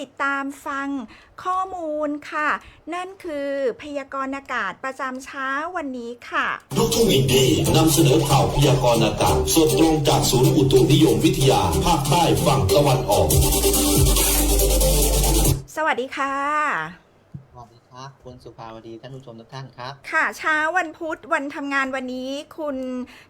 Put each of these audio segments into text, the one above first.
ติดตามฟังข้อมูลค่ะ นั่นคือพยากรณ์อากาศประจำเช้าวันนี้ค่ะลูกทุ่งอินดีนำเสนอข่าวพยากรณ์อากาศสดตรงจากศูนย์อุตุนิยมวิทยาภาคใต้ฝั่งตะวันออก สวัสดีค่ะสวัสดี ครับคุณสุภาวดีท่านผู้ชมทุกท่านครับ ค่ะเช้าวันพุธวันทำงานวันนี้ คุณ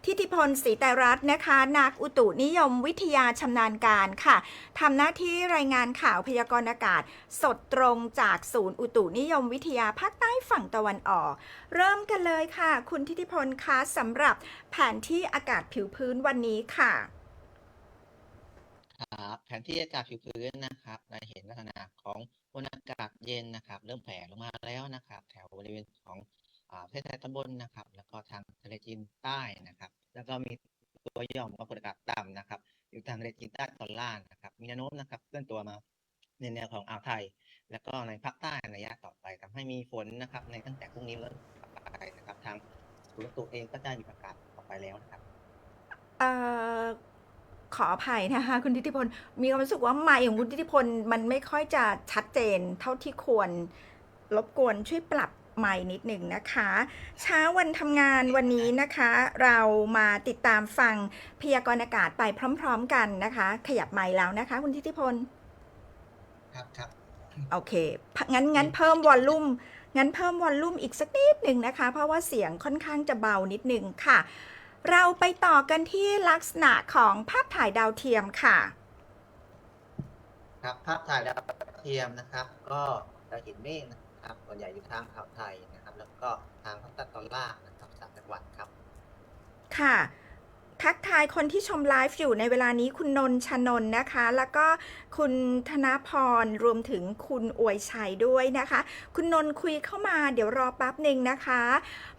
ทิติพลศรีแต่รัตน์นะคะ นักอุตุนิยมวิทยาชำนาญการค่ะทำหน้าที่รายงานข่าวพยากรณ์อากาศ สดตรงจากศูนย์อุตุนิยมวิทยาภาคใต้ฝั่งตะวันออก เริ่มกันเลยค่ะ คุณทิติพลคะสำหรับแผนที่อากาศผิวพื้นวันนี้ค่ะครับแผนที่อากาศผิวพื้นนะครับเราเห็น เย็นนะครับ เริ่มแผ่ลงมาแล้วนะครับ แถวบริเวณของอ่าประเทศไทยตอนบนนะครับ แล้วก็ทางทะเลจีนใต้นะครับ แล้วก็มีตัวย่อมความกดอากาศต่ำนะครับ อยู่ทางทะเลจีนใต้ตอนล่างนะครับ มีแนวโน้มนะครับเคลื่อนตัวมาในแนวของอ่าวไทย แล้วก็ในภาคใต้ในระยะต่อไปทำให้มีฝนนะครับ ในตั้งแต่พรุ่งนี้เป็นต้นไปนะครับทางศูนย์อุตุเองก็ได้มีประกาศออกไปแล้วนะครับ ขออภัยนะคะคุณทิติพลมีความรู้สึกว่าไมค์ของคุณทิติพลมันไม่ค่อยจะชัดเจนเท่าที่ควรรบกวนช่วยปรับไมค์นิดหนึ่งนะคะเช้าวันทำงานวันนี้นะคะ เรามาติดตามฟังพยากรณ์อากาศไปพร้อม ๆ กันนะคะ ขยับไมค์แล้วนะคะ คุณทิติพลครับครับโอเคงั้นงั้นเพิ่มวอลลุ่มงั้นเพิ่มวอลลุ่มอีกสักนิดหนึ่งนะคะ เพราะว่าเสียงค่อนข้างจะเบานิดหนึ่งค่ะ เราไปต่อกันที่ลักษณะของภาพถ่ายดาวเทียมค่ะ ครับภาพถ่ายดาวเทียมนะครับ ก็จะเห็นเมฆนะครับส่วนใหญ่อยู่ทางอ่าวไทยนะครับ แล้วก็ทางภาคใต้ตอนล่างนะครับสามจังหวัดครับ ค่ะ ทักทายคนที่ชมไลฟ์อยู่ในเวลานี้คุณนนท์ชนนท์นะคะ แล้วก็คุณธนพรรวมถึงคุณอวยชัยด้วยนะคะ คุณนนท์คุยเข้ามาเดี๋ยวรอแป๊บหนึ่งนะคะ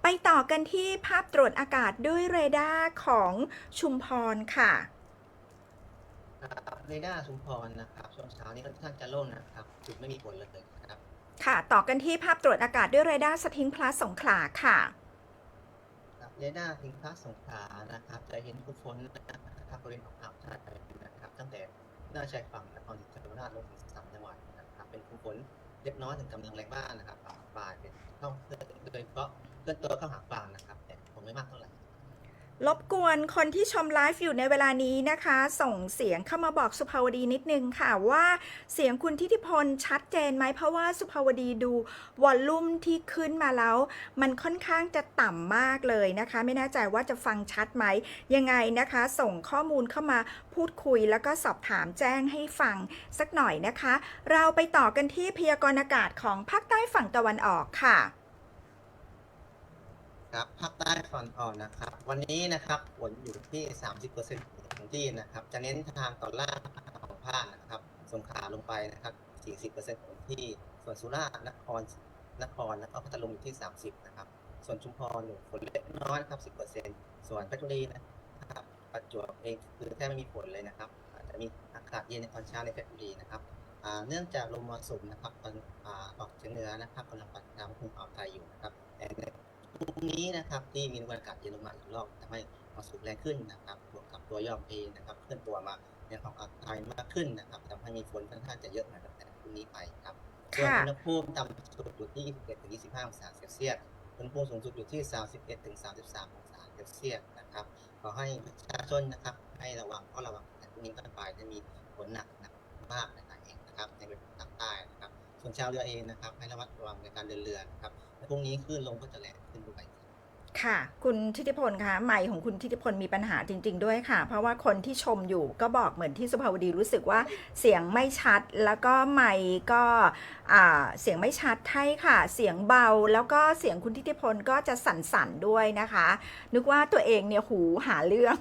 ไปต่อกันที่ภาพตรวจอากาศด้วยเรดาร์ของชุมพรค่ะครับเรดาร์ชุมพรนะครับช่วงเช้านี้ค่อนข้างจะโล่งนะครับจุดไม่มีฝนเลยนะครับ ค่ะ ต่อกันที่ภาพตรวจอากาศด้วยเรดาร์สทิงพลัสสงขลาค่ะครับ เรดาร์ทิงพัสสงขานะครับ จะเห็นกลุ่มฝนนะครับบริเวณของอ่าวไทยนะครับ ตั้งแต่หน้าชายฝั่งนครศรีธรรมราชลงถึงสามจังหวัดนะครับ เป็นกลุ่มฝนเล็กน้อยถึงกำลังแรงบ้างนะครับปลายเป็นเข้าโดยเฉพาะเคลื่อนตัวเข้าหาฝั่งนะครับแต่ รบกวนคนที่ชมไลฟ์อยู่ในเวลานี้นะคะ ส่งเสียงเข้ามาบอกสุภาวดีนิดนึงค่ะว่าเสียงคุณทิติพลชัดเจนไหมเพราะว่าสุภาวดีดูวอลลุ่มที่ขึ้นมาแล้ว มันค่อนข้างจะต่ำมากเลยนะคะ ไม่แน่ใจว่าจะฟังชัดไหมยังไงนะคะ ส่งข้อมูลเข้ามาพูดคุยแล้วก็สอบถามแจ้งให้ฟังสักหน่อยนะคะ เราไปต่อกันที่พยากรณ์อากาศของภาคใต้ฝั่งตะวันออกค่ะ ครับภาคใต้ฝั่งอ่อนนะครับ วันนี้นะครับฝนอยู่ที่ 30%ของที่นะครับ จะเน้นทางตอนล่างของภาคนะครับ สงขลาลงไปนะครับ 40%ของที่ ส่วนสุราษฎร์นครนครแล้วก็พัทลุงอยู่ที่ 30 นะครับ ส่วนชุมพรฝนเล็กน้อยนะครับ 10%ส่วนเพชรบุรีนะครับประจวบเองคือแทบไม่มีฝนเลยนะครับอาจจะมีอากาศเย็นในตอนเช้าในเพชรบุรีนะครับเนื่องจากลมมรสุมนะครับตอนออกเฉียงเหนือนะครับกำลังพัดน้ำภูมิอ่าวไทยอยู่นะครับแต่ใน พรุ่งนี้นะครับที่มีมวลอากาศเย็นลงมาอีกรอบทำให้มรสุมแรงขึ้นนะครับบวกกับตัวย่อมเองนะครับเคลื่อนตัวมาในของอ่าวไทยมากขึ้นนะครับทำให้มีฝนค่อนข้างจะเยอะหน่อยตั้งแต่พรุ่งนี้ไปครับส่วนค่ะอุณหภูมิต่ำสุดอยู่ที่ 21ถึง25 องศาเซลเซียสอุณหภูมิสูงสุดอยู่ที่ 31ถึง33 องศาเซลเซียสนะครับขอให้ประชาชนนะครับให้ระวังเพราะระวังแต่พรุ่งนี้ต้นไปจะมีฝนหนักหนักมากในหลายแห่งนะครับในบริเวณภาคใต้นะครับส่วนชาวเรือเองนะครับให้ระมัดระวังในการเดินเรือนะครับและ พรุ่งนี้ขึ้นลงก็จะแรงขึ้นด้วย ค่ะ คุณทิติพลคะไมค์ของคุณทิติพลมีปัญหาจริง ๆ ด้วยค่ะ เพราะว่าคนที่ชมอยู่ก็บอกเหมือนที่สุภาวดีรู้สึกว่าเสียงไม่ชัด แล้วก็ไมค์ก็เสียงไม่ชัดใช่ค่ะ เสียงเบาแล้วก็เสียงคุณทิติพลก็จะสั่นๆด้วยนะคะ นึกว่าตัวเองเนี่ยหูหาเรื่อง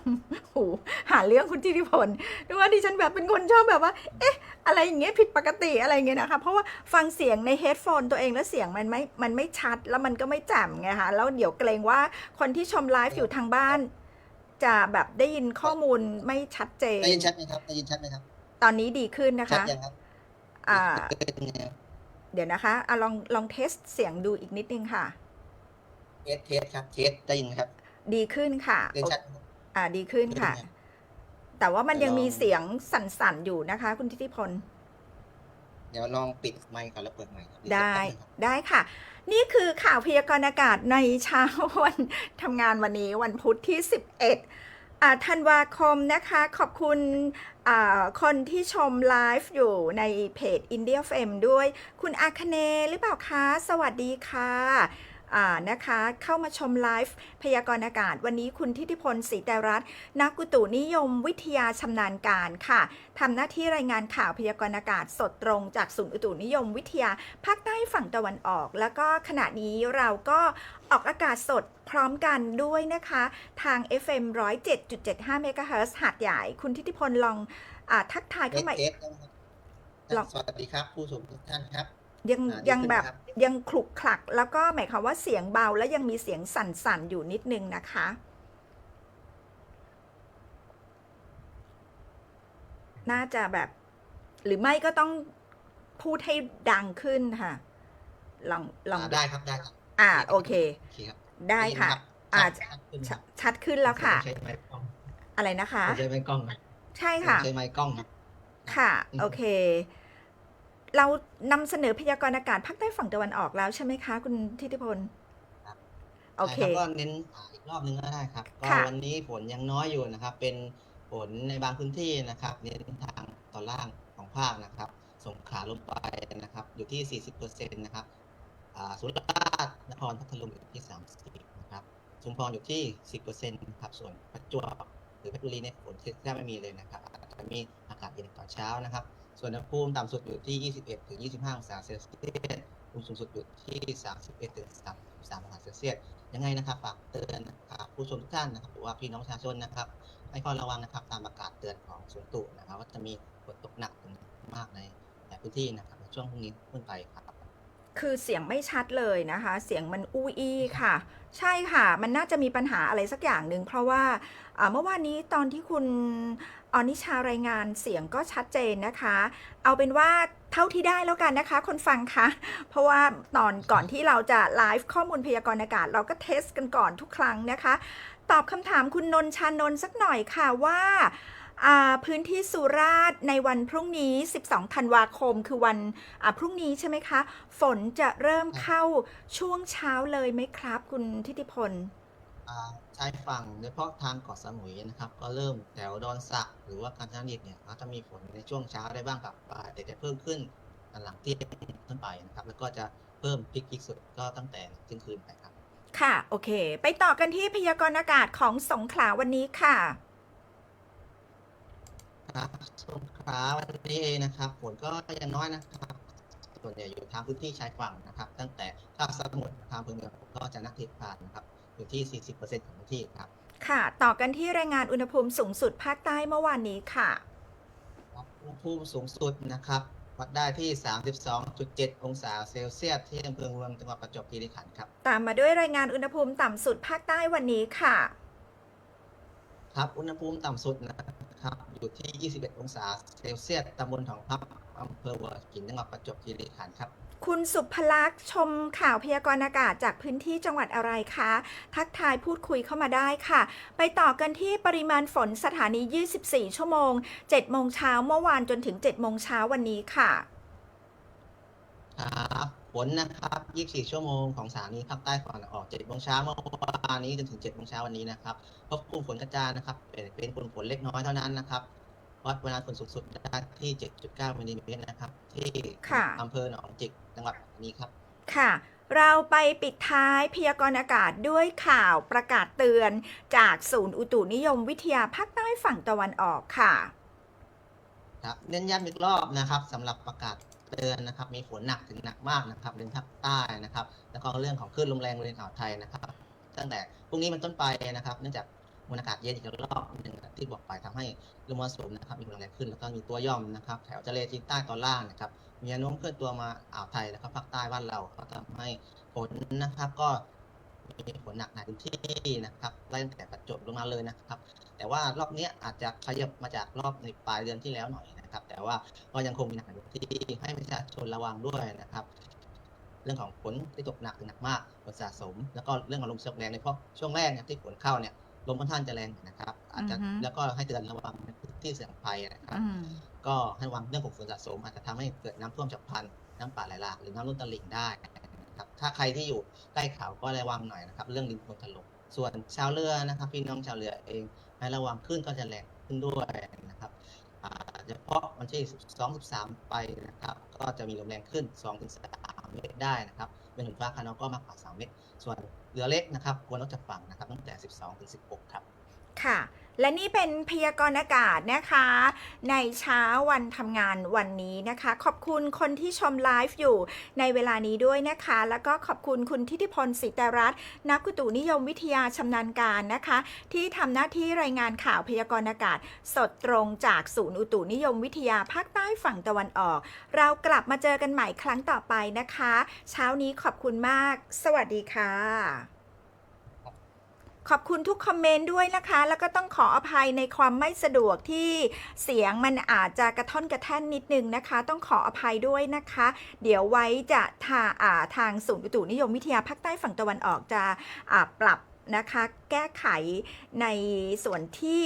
หูหาเรื่องคุณทิติพลนึกว่าดิฉันแบบเป็นคนชอบแบบว่า เอ๊ะ อะไรอย่างเงี้ยผิดปกติอะไรเงี้ยนะคะ เพราะว่าฟังเสียงในเฮดโฟนตัวเองแล้วเสียงมันไม่มันไม่ชัดแล้วมันก็ไม่แจ่มไงคะแล้วเดี๋ยวเกรงว่าคนที่ชมไลฟ์อยู่ทางบ้าน จะแบบได้ยินข้อมูลไม่ชัดเจน ได้ยินชัดไหมครับได้ยินชัดไหมครับ ตอนนี้ดีขึ้นนะชัดคะ ยังครับอ่าเป็นไงครับเดี๋ยวนะคะอะลองลองเทสเสียงดูอีกนิดนึงค่ะ เทสเทสครับเทสได้ยินไหมครับดีขึ้นค่ะได้ยินชัดไหมครับ อ่าดีขึ้นค่ะได้ยินไหมแต่ว่ามันยังมีลองเสียงสั่นๆอยู่นะคะ คุณทิติพลย ดี๋ยวลองปิดไมค์ก่อนแล้วเปิดไมค์ครับได้แป๊บนึงครับได้ค่ะ นี่คือข่าวพยากรณ์อากาศในเช้าวันทำงานวันนี้วันพุธที่ 11อ่าธันวาคมนะคะ ขอบคุณอ่าคนที่ชมไลฟ์อยู่ในเพจ India FM ด้วย คุณอาคเนย์หรือเปล่าคะ สวัสดีค่ะอ่า นะคะเข้ามาชมไลฟ์พยากรณ์อากาศ วันนี้คุณทิติพลศรีแต่รัตน์นักอุตุนิยมวิทยาชำนาญการค่ะทำหน้าที่รายงานข่าวพยากรณ์อากาศสดตรงจากศูนย์อุตุนิยมวิทยาภาคใต้ฝั่งตะวันออก แล้วก็ขณะนี้เราก็ออกอากาศสดพร้อมกันด้วยนะคะ ทาง FM 107.75 MHz หาดใหญ่ คุณทิติพลลองอาทักทายเอเข้าสมาเอสนะครับลองสวัสดีครับ ผู้ชมทุกท่านครับ ยังอ่าดียังขึ้นแบบครับ ยังคลุกคลัก แล้วก็หมายความว่าเสียงเบาและยังมีเสียงสั่นๆอยู่นิดนึงนะคะ น่าจะแบบ หรือไม่ก็ต้องพูดให้ดังขึ้นค่ะ ลองลองอ่าได้ครับได้ครับอ่าโอเค โอเคครับได้ค่ะยินรับอ่าชัดขึ้นชครับชัดขึ้นแล้วค่ะใช้ไมค์กล้องอะไรนะคะใช้ไมค์กล้องนะใช่ค่ะ ใช้ไมค์กล้องนะค่ะ อืม โอเค เรานำเสนอพยากรณ์อากาศภาคใต้ฝั่งตะวันออกแล้วใช่ไหมคะ คุณทิติพลโอเคใช่รับก็เน้นอ่าอีกรอบนึงก็ได้ครับก็ค่ะวันนี้ฝนยังน้อยอยู่นะครับ เป็นฝนในบางพื้นที่นะครับ เน้นทางตอนล่างของภาคนะครับ สงขลาลงไปนะครับ อยู่ที่ 40%นะครับอ่าสุราษฎร์นครพัทลุงอยู่ที่ 30นะครับชุมพรอยู่ที่ 10%นะครับส่วนประจวบหรือเพชรบุรีเนี่ยฝนแทบไม่มีเลยนะครับอาจจะมีอากาศเย็นตอนเช้านะครับ ส่วนอุณหภูมิต่ำสุดอยู่ที่ 21ถึง25 องศาเซลเซียสอุณหภูมิสูงสุดอยู่ที่ 31ถึง33องศาเซลเซียส ยังไงนะครับฝากเตือนนะครับผู้ชมทุกท่านนะครับหรือว่าพี่น้องประชาชนนะครับให้คอยระวังนะครับตามประกาศเตือนของสวนตุนะครับว่าจะมีฝนตกหนักถึงมากในหลายพื้นที่นะครับในช่วงพรุ่งนี้ขึ้นไปครับ คือเสียงไม่ชัดเลยนะคะ เสียงมันอู้อี้ค่ะ ใช่ค่ะ มันน่าจะมีปัญหาอะไรสักอย่างหนึ่งเพราะว่าอ่าเมื่อวานนี้ตอนที่คุณอนิชารายงานเสียงก็ชัดเจนนะคะ เอาเป็นว่าเท่าที่ได้แล้วกันนะคะ คนฟังคะ เพราะว่าตอนก่อนที่เราจะไลฟ์ข้อมูลพยากรณ์อากาศ เราก็เทสกันก่อนทุกครั้งนะคะ ตอบคำถามคุณนนท์ชานนท์สักหน่อยค่ะว่าอ่า พื้นที่สุราษฎร์ในวันพรุ่งนี้ 12 ธันวาคม คือวันอ่าพรุ่งนี้ใช่ไหมคะ ฝนจะเริ่มเข้าช่วงเช้าเลยไหมครับ คุณทิติพลอ่าชายฝั่งโดยเฉพาะทางเกาะสมุยนะครับ ก็เริ่มแถวดอนสักหรือว่าการจนาดิตเนี่ยก็จะมีฝนในช่วงเช้าได้บ้างกับบ่ายแต่จะเพิ่มขึ้นหลังเที่ยงขึ้นไปนะครับ แล้วก็จะเพิ่มพิกพิกสุดก็ตั้งแต่เที่ยงคืนไปครับ ค่ะ โอเค ไปต่อกันที่พยากรณ์อากาศของสงขลาวันนี้ค่ะ ครับสงขลาวันนี้เองนะครับฝนก็ยังน้อยนะครับ ส่วนใหญ่อยู่ทางพื้นที่ชายฝั่งนะครับ ตั้งแต่ท่าบสมุทรทางอำเภอเมืองก็จะนักเทศผ่านนะครับ อยู่ที่ 40%ของพื้นที่ครับ ค่ะ ต่อกันที่รายงานอุณหภูมิสูงสุดภาคใต้เมื่อวานนี้ค่ะอุณหภูมิสูงสุดนะครับวัดได้ที่ 32.7 องศาเซลเซียสที่อำเภอเมืองจังหวัดประจวบคีรีขันธ์ครับตามมาด้วยรายงานอุณหภูมิต่ำสุดภาคใต้วันนี้ค่ะ ครับอุณหภูมิต่ำสุดนะครับ อยู่ที่ 21 องศาเซลเซียสตำบลหนองพับอำเภอหัวหินจังหวัดประจวบคีรีขันธ์ครับ คุณสุภลักษณ์ชมข่าวพยากรณ์อากาศจากพื้นที่จังหวัดอะไรคะ ทักทายพูดคุยเข้ามาได้ค่ะ ไปต่อกันที่ปริมาณฝนสถานี 24 ชั่วโมง 7 โมงเช้าเมื่อวานจนถึง 7 โมงเช้าวันนี้ค่ะ ครับ ฝนนะครับ 24 ชั่วโมงของสถานีภาคใต้ฝั่งตะวันออก7โมงเช้าเมื่อวานนี้จนถึง7โมงเช้าวันนี้นะครับพบกลุ่มฝนกระจายนะครับ เป็นเป็นกลุ่มฝนเล็กน้อยเท่านั้นนะครับ วัดปริมาณฝนสูงสุดได้ที่ 7.9มิลลิเมตรนะครับ ที่ค่ะอำเภอหนองจิกจังหวัดปัตตานีครับ ค่ะเราไปปิดท้ายพยากรณ์อากาศด้วยข่าวประกาศเตือนจากศูนย์อุตุนิยมวิทยาภาคใต้ฝั่งตะวันออกค่ะ ครับเน้นย้ำอีกรอบนะครับสำหรับประกาศ เตือนนะครับมีฝนหนักถึงหนักมากนะครับในภาคใต้นะครับ แล้วก็เรื่องของคลื่นลมแรงบริเวณอ่าวไทยนะครับ ตั้งแต่พรุ่งนี้มันต้นไปนะครับเนื่องจากมวลอากาศเย็นอีกรอบหนึ่งที่บอกไปทำให้ลมมรสุมนะครับมีกำลังแรงขึ้นแล้วก็มีตัวย่อมนะครับ แถวทะเลจีนใต้ตอนล่างนะครับมีแนวโน้มเคลื่อนตัวมาอ่าวไทยแล้วก็ภาคใต้บ้านเราก็ทำให้ฝนนะครับ ก็ มีฝนหนักในพื้นที่นะครับไล่ตั้งแต่ประจวบลงมาเลยนะครับ แต่ว่ารอบเนี้ยอาจจะขยับมาจากรอบในปลายเดือนที่แล้วหน่อยนะครับ แต่ว่าก็ยังคงมีหนักในพื้นที่ให้ประชาชนระวังด้วยนะครับ เรื่องของฝนที่ตกหนักถึงหนักมากฝนสะสม แล้วก็เรื่องของลมเสียแรงในเพราะช่วงแรกเนี่ยที่ฝนเข้าเนี่ยลมค่อนข้างจะแรงนะครับ อาจจะอือฮึแล้วก็ให้เตือนระวังในพื้นที่เสี่ยงภัยนะครับอืมก็ให้ระวังเรื่องของฝนสะสม อาจจะทำให้เกิดน้ำท่วมฉับพลันน้ำป่าไหลหลากหรือน้ำล้นตลิ่งได้นะครับ ถ้าใครที่อยู่ใกล้เขาก็ระวังหน่อยนะครับ เรื่องดินโคลนถล่มส่วนชาวเรือนะครับ พี่น้องชาวเรือเองให้ระวังขึ้นก็จะแรงขึ้นด้วยนะครับเฉพาะวันที่ 12 13 ไปนะครับ ก็จะมีลมแรงขึ้น 2-3 เมตรได้นะครับ เป็นหนุนฟ้าคานองก็มากกว่า 3 เมตร ส่วนเรือเล็กนะครับ ควรลดจากฝั่งนะครับ ตั้งแต่ 12-16 ครับ ค่ะ และนี่เป็นพยากรณ์อากาศนะคะ ในเช้าวันทำงานวันนี้นะคะ ขอบคุณคนที่ชมไลฟ์อยู่ในเวลานี้ด้วยนะคะ แล้วก็ขอบคุณคุณทิติพลสิตรัตน์นักอุตุนิยมวิทยาชำนาญการนะคะ ที่ทำหน้าที่รายงานข่าวพยากรณ์อากาศ สดตรงจากศูนย์อุตุนิยมวิทยาภาคใต้ฝั่งตะวันออก เรากลับมาเจอกันใหม่ครั้งต่อไปนะคะ เช้านี้ขอบคุณมาก สวัสดีค่ะ ขอบคุณทุกคอมเมนต์ด้วยนะคะ แล้วก็ต้องขออภัยในความไม่สะดวกที่เสียงมันอาจจะกระท่อนกระแท่นนิดนึงนะคะ ต้องขออภัยด้วยนะคะ เดี๋ยวไว้จะทาอ่าทางศูนย์อุตุนิยมวิทยาภาคใต้ฝั่งตะวันออกจะปรับ นะคะแก้ไขในส่วนที่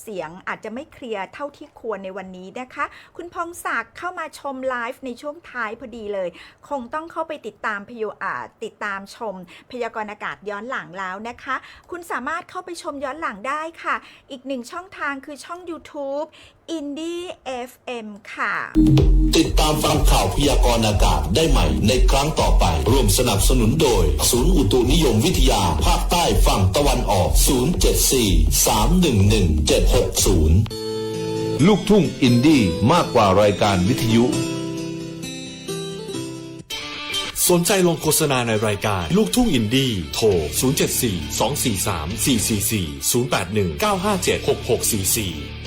เสียงอาจจะไม่เคลียร์เท่าที่ควรในวันนี้นะคะ คุณพงศักดิ์เข้ามาชมไลฟ์ในช่วงท้ายพอดีเลย คงต้องเข้าไปติดตามพยาติดตามชม พยากรณ์อากาศย้อนหลังแล้วนะคะ คุณสามารถเข้าไปชมย้อนหลังได้ค่ะ อีกหนึ่งช่องทางคือช่อง YouTube Indie FM ค่ะ ติดตามฟังข่าวพยากรณ์อากาศได้ใหม่ในครั้งต่อไป ร่วมสนับสนุนโดย ศูนย์อุตุนิยมวิทยา ภาคใต้ฝั่งตะวันออก 074 311 760 ลูกทุ่งอินดี้มากกว่ารายการวิทยุสนใจลงโฆษณาในรายการ ลูกทุ่งอินดี้โทร 074 243 444 081 957 6644